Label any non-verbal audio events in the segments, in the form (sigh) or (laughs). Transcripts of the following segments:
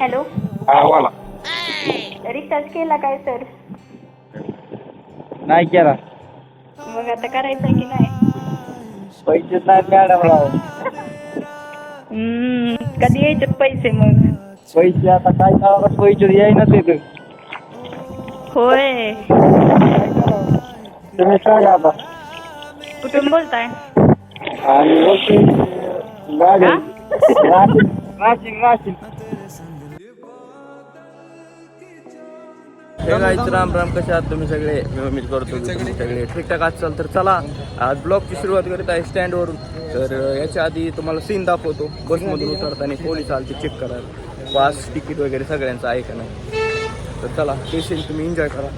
Hello. हा बोला. Recharge केला काय सर? नाही केला. मग आता करायचं की नाही? पैसे नाही मॅडमला. हम्म, कधी यायचे पैसे मग? पैसे आता काय करावं पैसे येईना ते होय. तुम्ही सांगा आता. कुठून बोलताय? आणि गाडी. हा? नाशिक नाशिक नाशिक राम राम कसे आहात तुम्ही सगळे? मी उमेद करतो तुम्ही सगळे. ठीकठाक असाल तर चला. आज ब्लॉगची सुरुवात करीत आहे स्टँडवरून तर याच्या आधी तुम्हाला सीन दाखवतो. बसमधून उतरताना पोलीस आल ते चेक करायला. पास तिकीट वगैरे सगळ्यांचं आहे का नाही? तर चला ते सीन तुम्ही एन्जॉय करा.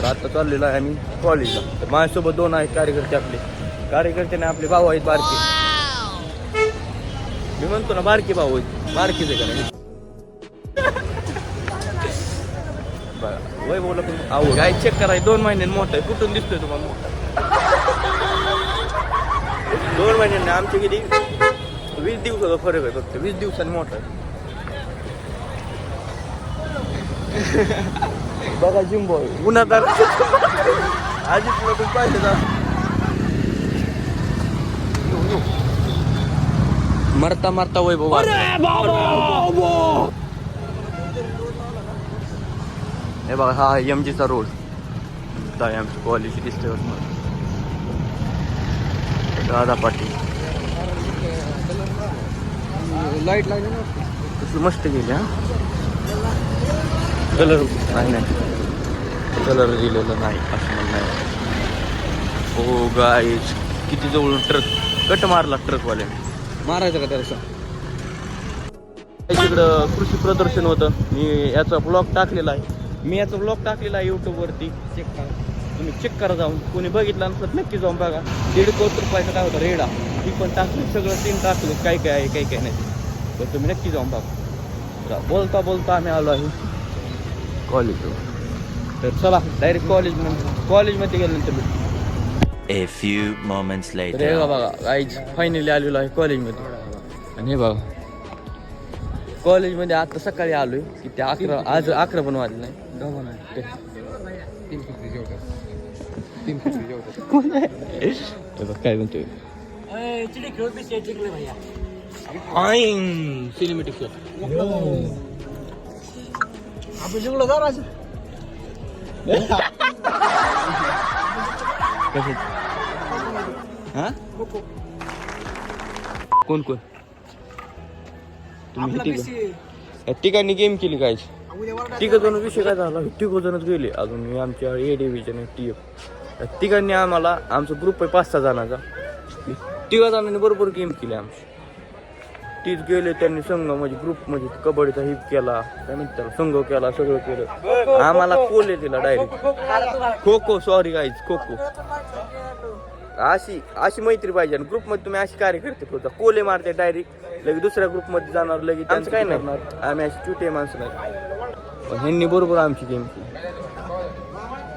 तर आता चाललेलो आहे आम्ही कॉलेजला तर माझ्यासोबत दोन आहेत कार्यकर्ते आपले. कार्यकर्ते नाही आपले भाऊ आहेत बारके. मी म्हणतो ना बारके भाऊ आहेत. बारकीचे आहे का वय बोला पण अहो काय चेक कराय दोन महिन्यांनी मोठं आहे. कुठून दिसतोय तुम्हाला मोठा? दोन महिन्यांनी आमचे किती? वीस दिवसाचा फरक आहे फक्त. वीस दिवसांनी मोठा आहे. बघा जिंबो. उन्हात तुला तुम्ही पाहिजे जा मरता मरता वैभव हे बघा हा एम जीचा रोड आमची कॉलेज दिसते दादा पाटील. लाइट लागली मस्त गेली हा. कलर नाही नाही. कलर दिलेला नाही असं म्हणणं आहे. हो गाईज किती जवळून ट्रक कट मारला ट्रकवाल्याने मारायचं का त्याला? तिकडं कृषी प्रदर्शन होतं. मी याचा ब्लॉग टाकलेला आहे. मी याचा ब्लॉग टाकलेला आहे यूट्यूबवरती चेक करा. तुम्ही चेक करा जाऊन. कोणी बघितलं नसलं तर नक्की जाऊन बघा. दीड कोटी रुपयाचा काय होता? रेडा. ती पण टाकली सगळं सीन टाकलं काय काय आहे काय काय नाही. तर तुम्ही नक्की जाऊन बघा. बोलता बोलता आम्ही आलो आहे. कॉलेजवर तर चला डायरेक्ट कॉलेजमध्ये कॉलेजमध्ये गेल्यानंतर भेटू. A few moments तर हे later. बघा गाईज फायनली आलेलो आहे कॉलेजमध्ये आणि हे बघा. कॉलेजमध्ये आता सकाळी आलोय की ते अकरा आज अकरा पण वाजले नाही. काय म्हणतोय? सिनेमॅटिक आपण जिंकलो जा राज. हा? कोण कोण? तुम्ही तिघ. या तिघांनी गेम केली काय? तिघ जण विषय काय झाला? तिघ जणच गेले. अजून मी आमच्या ए डिव्हिजन टी एफ तिघांनी आम्हाला आमचा ग्रुप आहे पाच सहा जणांचा. तिघा जणांनी बरोबर गेम केली आमची. तीच गेले त्यांनी संघ म्हणजे ग्रुप म्हणजे कबड्डीचा हिप केला. काय म्हणतात त्याला? संघ केला सगळं केलं. आम्हाला कोले दिला direct kho kho sorry guys kho kho अशी अशी मैत्री पाहिजे. आणि ग्रुपमध्ये तुम्ही अशी कार्यकर्ते होता कोले मारते डायरेक्ट लगेच दुसऱ्या ग्रुपमध्ये जाणार लगेच त्यांचं काय नाही. आम्ही अशी चुटे माणसं नाही. पण ह्यांनी बरोबर आमची गेम केली.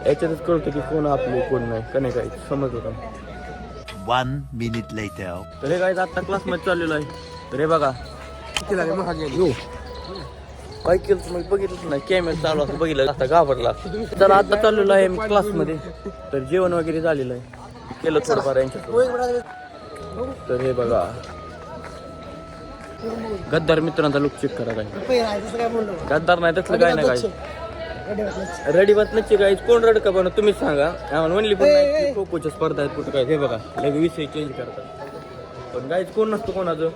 याच्यातच कळतं की कोण आपले कोण नाही. का नाही काय समजलं का? One minute later. तर हे काय आता क्लासमध्ये चाललेलो आहे. तर हे बघा. किती लागले? मग गेली. काय केलं तुम्ही बघितलं नाही. कॅमेरा चालू असं बघितलं. आता घाबरला. चला आता चाललेलो आहे मी क्लासमध्ये तर जेवण वगैरे झालेलं आहे. केलं थोडंफार यांच्यासोबत. तर हे बघा. गद्दार मित्रांचा लुक चेक करा काय गद्दार नाही तसलं काय ना काय रडीबात नसते काय कोण रडका पण तुम्हीच सांगा. आम्हाला म्हणली पण नाही. की खो-खोच्या स्पर्धा आहेत कुठं काय. हे बघा. लगे विषय चेंज करतात. पण काहीच कोण नसतं कोणाचं?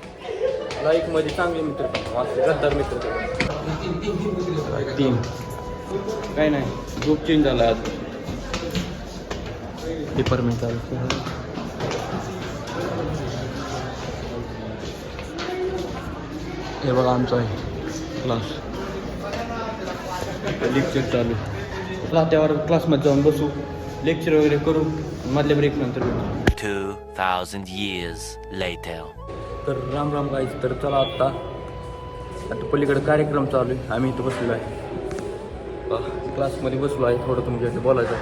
लाईफमध्ये चांगले मित्र पण गद्दार मित्र तीन. काय नाही. ग्रुप चेंज झाला आज. डिपार्टमेंट चालू हे बघा आमचं आहे. क्लास लेक्चर चालू चला. त्यावर क्लासमध्ये जाऊन बसू. लेक्चर वगैरे करू. मधल्या ब्रेक नंतर. Two thousand years later. तर राम राम गाईज तर चला आत्ता आता पलीकडे कार्यक्रम चालू आहे. आम्ही इथं बसलेलो आहे. क्लासमध्ये बसलो आहे थोडं तुमच्याकडे बोलायचं.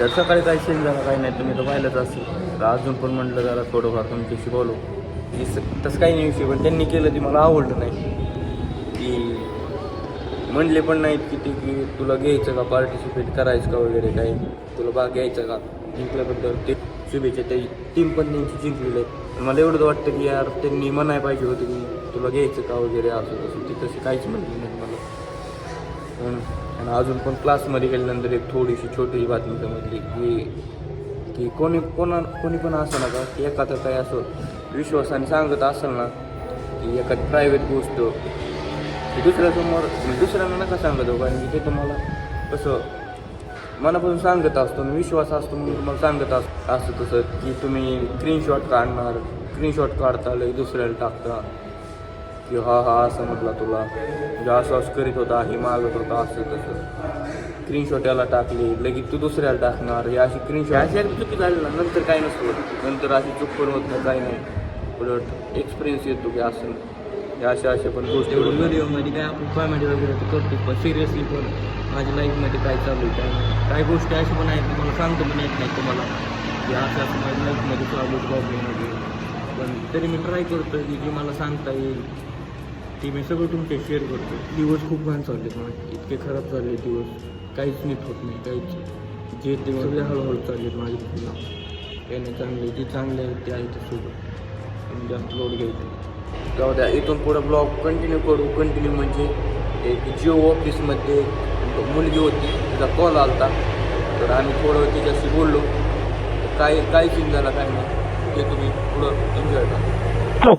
तर सकाळी काही शेण झाला काही नाही तुम्ही तर पाहिलंच असेल. तर अजून पण म्हटलं जरा थोडंफार तुमच्याशी बोलू. स- तसं काही नाही विषय पण त्यांनी केलं ते मला आवडलं नाही. की म्हणले पण नाहीत की ते की तुला घ्यायचं का पार्टिसिपेट करायचं का वगैरे काही? तुला भाग घ्यायचं का? जिंकल्याबद्दल ते शुभेच्छा त्या टीम पण त्यांची जिंकलेली आहे मला एवढंच वाटतं की यार त्यांनी म्हणाय पाहिजे होतं की तुला घ्यायचं का वगैरे असं तसं. ते तशी काहीच म्हणली नाही मला. पण आणि अजून पण क्लासमध्ये गेल्यानंतर एक थोडीशी छोटीशी बातमी समजली की की कोणी कोणा कोणी पण असं ना का की एखादं काही असं विश्वासाने सांगत असेल ना की एखादी प्रायव्हेट गोष्ट की दुसऱ्यासमोर दुसऱ्यांना नका सांगत हो कारण की ते तुम्हाला कसं मनापासून सांगत असतो आणि विश्वास असतो म्हणून तुम्हाला सांगत अस असतं तसं की तुम्ही स्क्रीनशॉट काढणार स्क्रीनशॉट काढता लई दुसऱ्याला टाकता. की हा हा असं म्हटला तुला. म्हणजे असं असं करीत होता हे मागत होता असं तसं. स्क्रीनशॉट याला टाकले लगेच तू दुसऱ्याला टाकणार. हे अशी स्क्रीनशॉट अशी चुकी झाली ना नंतर काही नसतं नंतर अशी चूक पण होत नाही काही नाही. उलट एक्सपिरियन्स येतो की असं. हे अशा अशा पण गोष्टी तेवढं व्हिडिओमध्ये काय आपण कॉमेडी वगैरे तर करतो पण सिरियसली पण माझ्या लाईफमध्ये काय चालू आहे काय काही गोष्टी अशा पण आहेत मला सांगतो पण येत नाही तुम्हाला. की असं असं माझ्या लाईफमध्ये चालू प्रॉब्लेम वगैरे. पण तरी मी ट्राय करतो की जे मला सांगता येईल ते मी सगळं तुमच्या शेअर करतो दिवस खूप घाण चाललेत माझे इतके खराब चालले दिवस. काहीच नीट होत नाही काहीच. जे ते सगळे हळूहळू चाललेत माझे काही नाही चांगले जे चांगले आहेत ते आहेत सोबत. जास्त लोड घ्यायचं. जाऊ द्या इथून पुढं ब्लॉग कंटिन्यू करू. कंटिन्यू म्हणजे एक जिओ ऑफिसमध्ये मुलगी होती तिचा कॉल आलता. तर आम्ही थोडं तिच्याशी बोललो. काय काय सीन झाला काय नाही. ते तुम्ही पुढं एन्जॉय करा.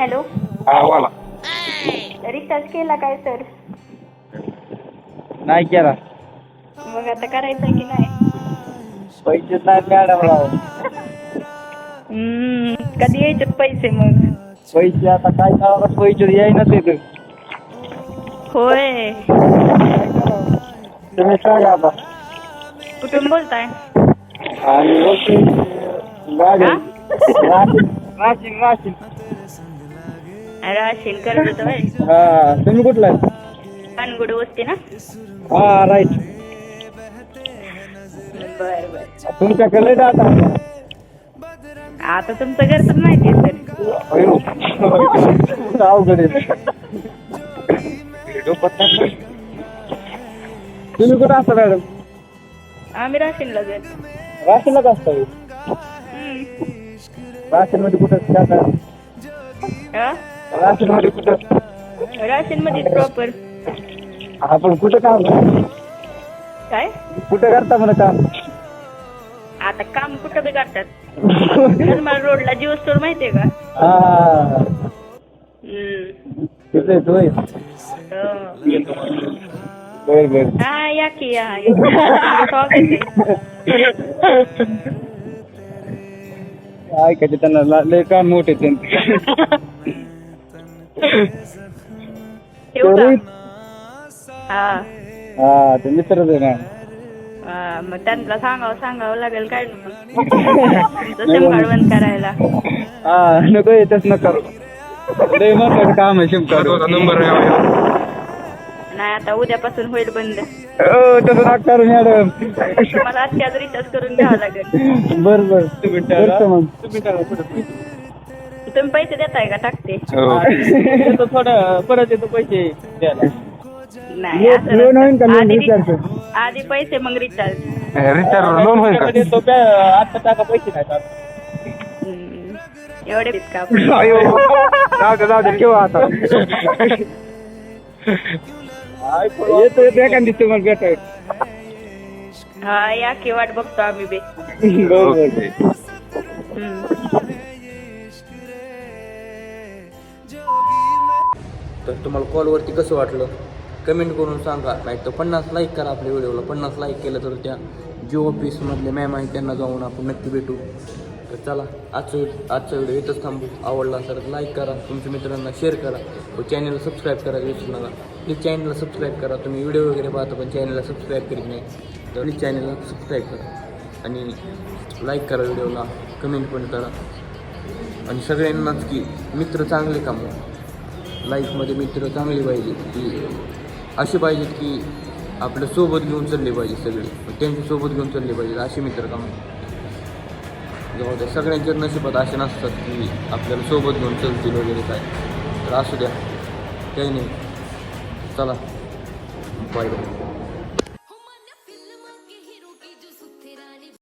हॅलो रिचार्ज केला काय सर नाही केला. मग आता करायचं की नाही? पैसे नाही मॅडम राव हम्म, कधी यायचे पैसे मग? पैसे आता काय करावं? पैसे येईना ते होय. तुम्ही सांगा आता. कुठून बोलताय? आणि गाडी? राशीन राशीन राशीन राशीन करत होय. हा तुम्ही कुठला आहे? पानगुड वस्ती ना? हा राईट. बर बर. तुमच्याकडे आता तुमचं घर तर माहिती (laughs) अवघड तुम्ही कुठं असता मॅडम? आम्ही राशीनला जात राशीनलाच असता राशीन मध्ये कुठं काय काय राशीन मध्ये कुठं? राशीन मध्ये प्रॉपर आपण कुठं काम काय? कुठं करता म्हणा काम? आता काम कुठं बी करतात? निर्मल रोडला जिओ स्टोर माहितीये का? हा. हम्म. तिथे होय हो. बर बर. हा या की या या. स्वागत आहे. ऐकायचे त्यांना ला- लय काम मोठे त्यांचे. ठेवू का हा. हा ते मित्रच आहे ना. हा, मग त्यांना सांगावं सांगावं लागेल काय ना मग. (laughs) तुमचं बंद करायला. हा नको येतच नका. लय महत्वाचं काम आहे शिम कार्ड नंबर नाही आता उद्यापासून होईल बंद. हो तसं नका करू मॅडम. मला आजच्याच रिचार्ज करून घ्यावं लागेल. बर बर. करतो मग? तुम्ही पैसे देताय का? टाकते. येतो थोडं. परत येतो पैसे द्यायला. नाही असं लोन होईल का? नसतं. लोन आधी विचारतो रि- आधी पैसे मग रिचार्ज रिचार्ज लोन होईल का? आता टाका पैसे नाही. एवढे का अयो. जाऊ दे जाऊ दे केव्हा आता. येतो येतो एखादी तुम्हाला भेटाय हा या की वाट बघतो आम्ही बे. बरोबर. हम्म. तर तुम्हाला कॉलवरती कसं वाटलं? कमेंट करून सांगा. नाही तर पन्नास लाईक करा आपल्या व्हिडिओला. पन्नास लाईक केलं तर त्या जिओ ऑफिसमधले मॅम आहे त्यांना जाऊन आपण नक्की भेटू. तर चला आजचं आजचा व्हिडिओ इथंच थांबू. आवडला तर लाईक करा. तुमच्या मित्रांना शेअर करा. व चॅनलला सबस्क्राईब करा विसरू नका. प्लीज चॅनलला सबस्क्राईब करा. तुम्ही व्हिडिओ वगैरे पाहता पण चॅनलला सबस्क्राईब करीत नाही. तर प्लीज चॅनलला सबस्क्राईब करा. आणि लाईक करा व्हिडिओला. कमेंट पण करा. आणि सगळ्यांनाच की मित्र चांगले कामं. लाईफमध्ये मित्र चांगले पाहिजे. की असे पाहिजेत की आपल्यासोबत घेऊन चालले पाहिजे सगळे. त्यांच्यासोबत घेऊन चालले पाहिजेत असे मित्र का जाऊ द्या सगळ्यांच्या नशिबात असे नसतात की आपल्याला सोबत घेऊन चलतील वगैरे काय. तर असू द्या काही नाही. चला बाय बाय